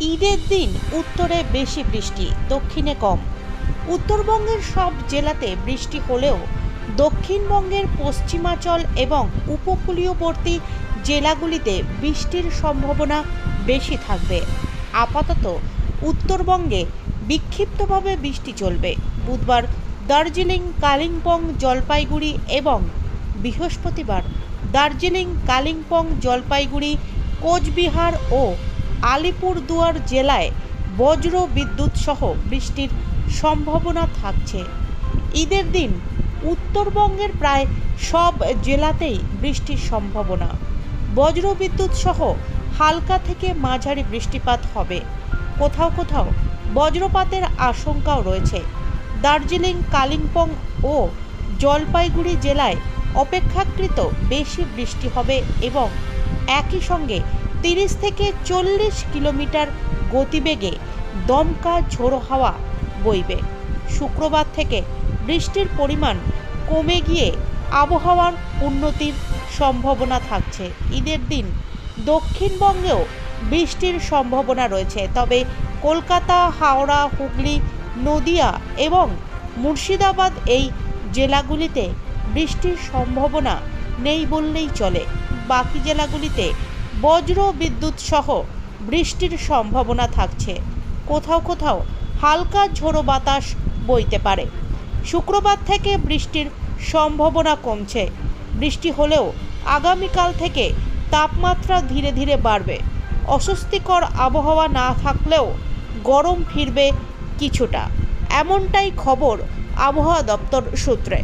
ঈদের দিন উত্তরে বেশি বৃষ্টি, দক্ষিণে কম। উত্তরবঙ্গের সব জেলাতে বৃষ্টি হলেও দক্ষিণবঙ্গের পশ্চিমাচল এবং উপকূলীয়বর্তী জেলাগুলিতে বৃষ্টির সম্ভাবনা বেশি থাকবে। আপাতত উত্তরবঙ্গে বিক্ষিপ্তভাবে বৃষ্টি চলবে। বুধবার দার্জিলিং, কালিম্পং, জলপাইগুড়ি এবং বৃহস্পতিবার দার্জিলিং, কালিম্পং, জলপাইগুড়ি, কোচবিহার ও আলিপুরদুয়ার জেলায় বজ্র বিদ্যুৎ সহ বৃষ্টির সম্ভাবনা থাকছে। ঈদের দিন উত্তরবঙ্গের প্রায় সব জেলাতেই বৃষ্টির সম্ভাবনা। বজ্রবিদ্যুৎ সহ হালকা থেকে মাঝারি বৃষ্টিপাত হবে। কোথাও কোথাও বজ্রপাতের আশঙ্কাও রয়েছে। দার্জিলিং, কালিম্পং ও জলপাইগুড়ি জেলায় অপেক্ষাকৃত বেশি বৃষ্টি হবে এবং একই সঙ্গে তিরিশ থেকে চল্লিশ কিলোমিটার গতিবেগে দমকা ঝোড়ো হাওয়া বইবে। শুক্রবার থেকে বৃষ্টির পরিমাণ কমে গিয়ে আবহাওয়ার উন্নতির সম্ভাবনা থাকছে। ঈদের দিন দক্ষিণবঙ্গেও বৃষ্টির সম্ভাবনা রয়েছে, তবে কলকাতা, হাওড়া, হুগলি, নদিয়া এবং মুর্শিদাবাদ এই জেলাগুলিতে বৃষ্টির সম্ভাবনা নেই বললেই চলে। বাকি জেলাগুলিতে বজ্র বিদ্যুৎ সহ বৃষ্টির সম্ভাবনা থাকছে। কোথাও কোথাও হালকা ঝোড়ো বাতাস বইতে পারে। শুক্রবার থেকে বৃষ্টির সম্ভাবনা কমছে। বৃষ্টি হলেও আগামীকাল থেকে তাপমাত্রা ধীরে ধীরে বাড়বে। অস্বস্তিকর আবহাওয়া না থাকলেও গরম ফিরবে কিছুটা। এমনটাই খবর আবহাওয়া দপ্তর সূত্রে।